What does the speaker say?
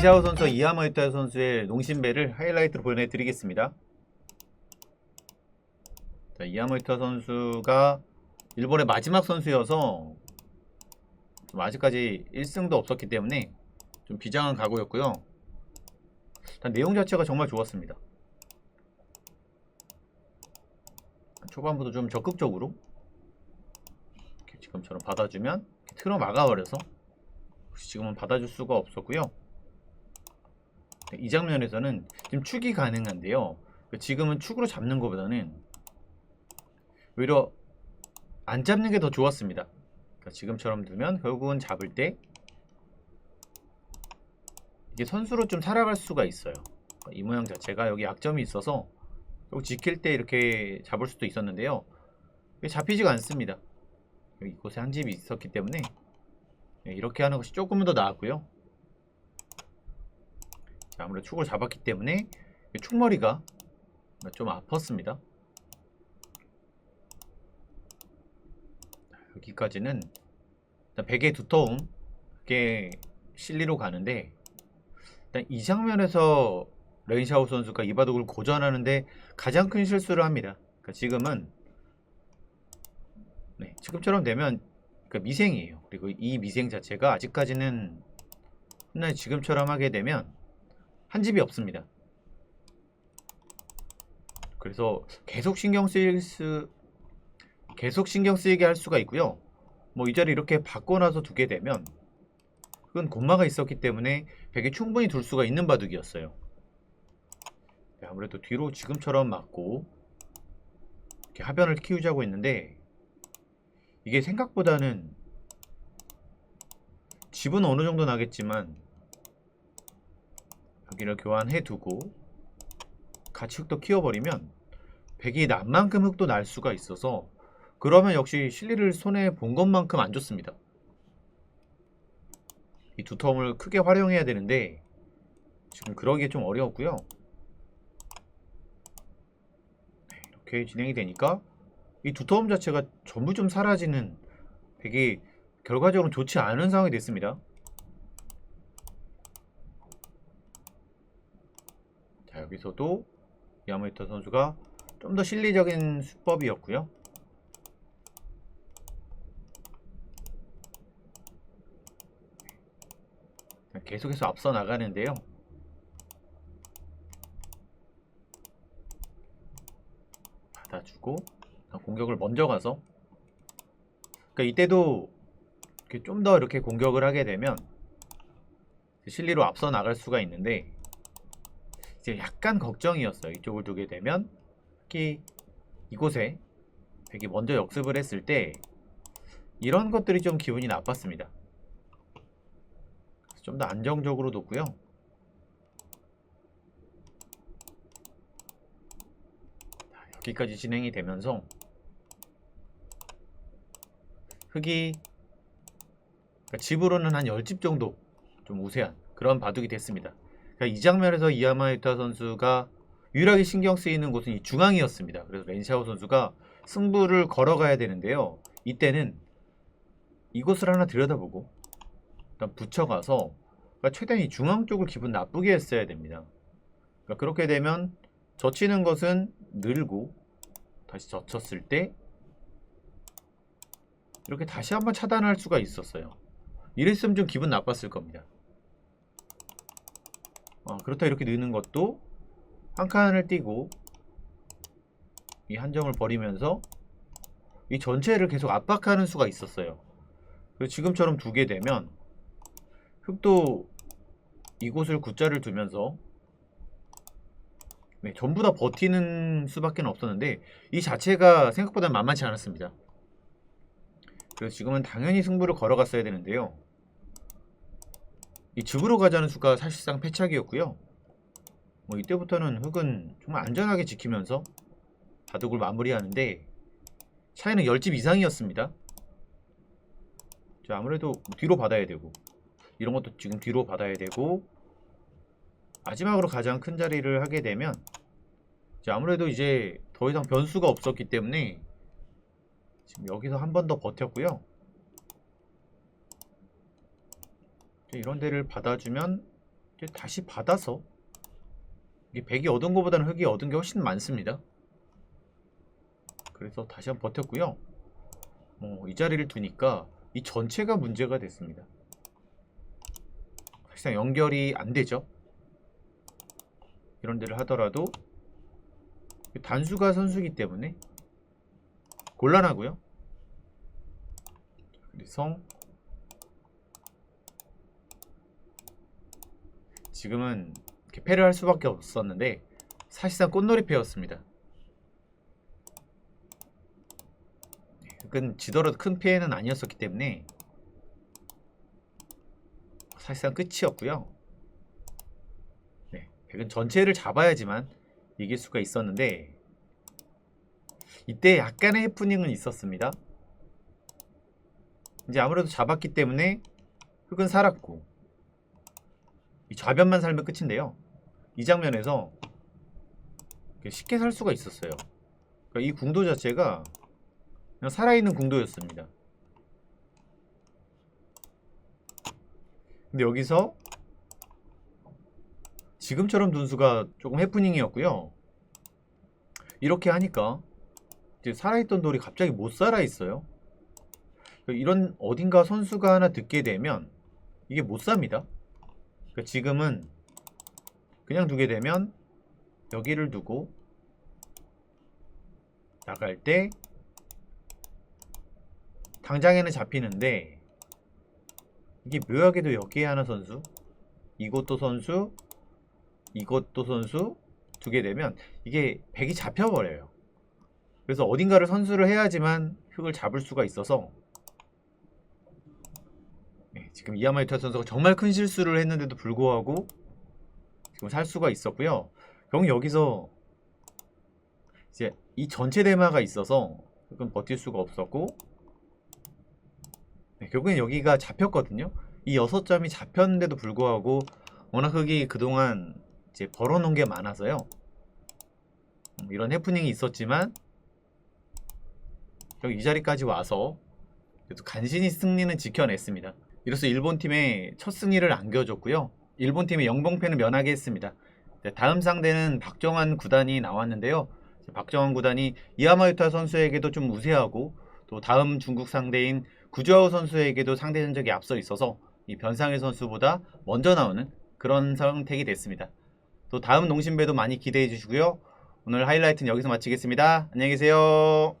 렌샤오 선수와 이하마 유타 선수의 농심배를 하이라이트로 보내드리겠습니다. 자, 이하마 유타 선수가 일본의 마지막 선수여서 좀 아직까지 1승도 없었기 때문에 좀 비장한 각오였고요. 일단 내용 자체가 정말 좋았습니다. 초반부터 좀 적극적으로 지금처럼 받아주면 틀어 막아버려서 지금은 받아줄 수가 없었고요. 네, 이 장면에서는 지금 축이 가능한데요. 그 지금은 축으로 잡는 것보다는 오히려 안 잡는 게 더 좋았습니다. 그러니까 지금처럼 두면 결국은 잡을 때 이게 선수로 좀 살아갈 수가 있어요. 그러니까 이 모양 자체가 여기 약점이 있어서 결국 지킬 때 이렇게 잡을 수도 있었는데요. 잡히지가 않습니다. 여기 이곳에 한 집이 있었기 때문에 네, 이렇게 하는 것이 조금은 더 나았고요. 자, 아무래도 축을 잡았기 때문에 축머리가 좀 아팠습니다. 자, 여기까지는 베개의 두터움 게 실리로 가는데 일단 이 장면에서 레인샤오 선수가 이바둑을 고전하는데 가장 큰 실수를 합니다. 그러니까 지금은 네, 지금처럼 되면 그 미생이에요. 그리고 이 미생 자체가 아직까지는 지금처럼 하게 되면 한 집이 없습니다. 그래서 계속 신경 쓰일 수 계속 신경 쓰이게 할 수가 있고요. 뭐 이 자리 이렇게 바꿔놔서 두게 되면 그건 곤마가 있었기 때문에 백에 충분히 둘 수가 있는 바둑이었어요. 네, 아무래도 뒤로 지금처럼 맞고 이렇게 하변을 키우자고 했는데 이게 생각보다는 집은 어느 정도 나겠지만 여기를 교환해 두고 같이 흙도 키워버리면 백이 난 만큼 흙도 날 수가 있어서 그러면 역시 실리를 손에 본 것만큼 안 좋습니다. 이 두텀을 크게 활용해야 되는데 지금 그러기에 좀 어려웠고요. 네, 이렇게 진행이 되니까 이 두터움 자체가 전부 좀 사라지는 되게 결과적으로 좋지 않은 상황이 됐습니다. 자 여기서도 야마이터 선수가 좀 더 실리적인 수법이었고요. 계속해서 앞서 나가는데요. 받아주고 공격을 먼저 가서 그러니까 이때도 좀 더 이렇게 공격을 하게 되면 실리로 앞서 나갈 수가 있는데 이제 약간 걱정이었어요. 이쪽을 두게 되면 특히 이곳에 백이 먼저 역습을 했을 때 이런 것들이 좀 기분이 나빴습니다. 좀 더 안정적으로 뒀고요. 여기까지 진행이 되면서 흙이 그러니까 집으로는 한 10집 정도 좀 우세한 그런 바둑이 됐습니다. 그러니까 이 장면에서 이야마 유타 선수가 유일하게 신경 쓰이는 곳은 이 중앙이었습니다. 그래서 렌샤오 선수가 승부를 걸어가야 되는데요. 이때는 이곳을 하나 들여다보고 일단 붙여가서 그러니까 최대한 이 중앙 쪽을 기분 나쁘게 했어야 됩니다. 그러니까 그렇게 되면 젖히는 것은 늘고 다시 젖혔을 때 이렇게 다시 한번 차단할 수가 있었어요. 이랬으면 좀 기분 나빴을 겁니다. 어, 그렇다 이렇게 느는 것도 한 칸을 띄고 이 한정을 버리면서 이 전체를 계속 압박하는 수가 있었어요. 그리고 지금처럼 두게 되면 흑도 이곳을 구자를 두면서 네, 전부 다 버티는 수밖에 없었는데 이 자체가 생각보다 만만치 않았습니다. 그래서 지금은 당연히 승부를 걸어갔어야 되는데요. 이 즙으로 가자는 수가 사실상 패착이었고요. 뭐 이때부터는 흑은 정말 안전하게 지키면서 바둑을 마무리하는데 차이는 10집 이상이었습니다. 자, 아무래도 뒤로 받아야 되고 이런 것도 지금 뒤로 받아야 되고 마지막으로 가장 큰 자리를 하게 되면 이제 아무래도 이제 더 이상 변수가 없었기 때문에 지금 여기서 한 번 더 버텼고요. 이런 데를 받아주면 다시 받아서 이게 백이 얻은 것보다는 흑이 얻은 게 훨씬 많습니다. 그래서 다시 한번 버텼고요. 어, 이 자리를 두니까 이 전체가 문제가 됐습니다. 사실상 연결이 안 되죠. 이런 데를 하더라도 단수가 선수기 때문에 곤란하고요. 그래서 지금은 이렇게 패를 할 수밖에 없었는데 사실상 꽃놀이 패였습니다. 흑은 지더라도 큰 피해는 아니었었기 때문에 사실상 끝이었고요. 네, 백은 전체를 잡아야지만 이길 수가 있었는데 이때 약간의 해프닝은 있었습니다. 이제 아무래도 잡았기 때문에 흑은 살았고 이 좌변만 살면 끝인데요. 이 장면에서 쉽게 살 수가 있었어요. 그러니까 이 궁도 자체가 그냥 살아있는 궁도였습니다. 근데 여기서 지금처럼 둔수가 조금 해프닝이었고요. 이렇게 하니까 이제 살아있던 돌이 갑자기 못 살아있어요. 이런 어딘가 선수가 하나 듣게 되면 이게 못 삽니다. 그러니까 지금은 그냥 두게 되면 여기를 두고 나갈 때 당장에는 잡히는데 이게 묘하게도 여기에 하나 선수 이것도 선수 이것도 선수 두게 되면 이게 백이 잡혀버려요. 그래서 어딘가를 선수를 해야지만 흙을 잡을 수가 있어서 네, 지금 이아마이타 선수가 정말 큰 실수를 했는데도 불구하고 지금 살 수가 있었고요 병이 여기서 이제 이 전체 대마가 있어서 흙은 버틸 수가 없었고 네, 결국엔 여기가 잡혔거든요. 이 여섯 점이 잡혔는데도 불구하고 워낙 흑이 그동안 이제 벌어놓은 게 많아서요. 음, 이런 해프닝이 있었지만 여기 이 자리까지 와서 그래도 간신히 승리는 지켜냈습니다. 이로써 일본 팀의 첫 승리를 안겨줬고요. 일본 팀의 영봉패는 면하게 했습니다. 네, 다음 상대는 박정환 구단이 나왔는데요. 박정환 구단이 이하마유타 선수에게도 좀 우세하고 또 다음 중국 상대인 구주아우 선수에게도 상대 전적이 앞서 있어서 이 변상일 선수보다 먼저 나오는 그런 선택이 됐습니다. 또 다음 농심배도 많이 기대해 주시고요. 오늘 하이라이트는 여기서 마치겠습니다. 안녕히 계세요.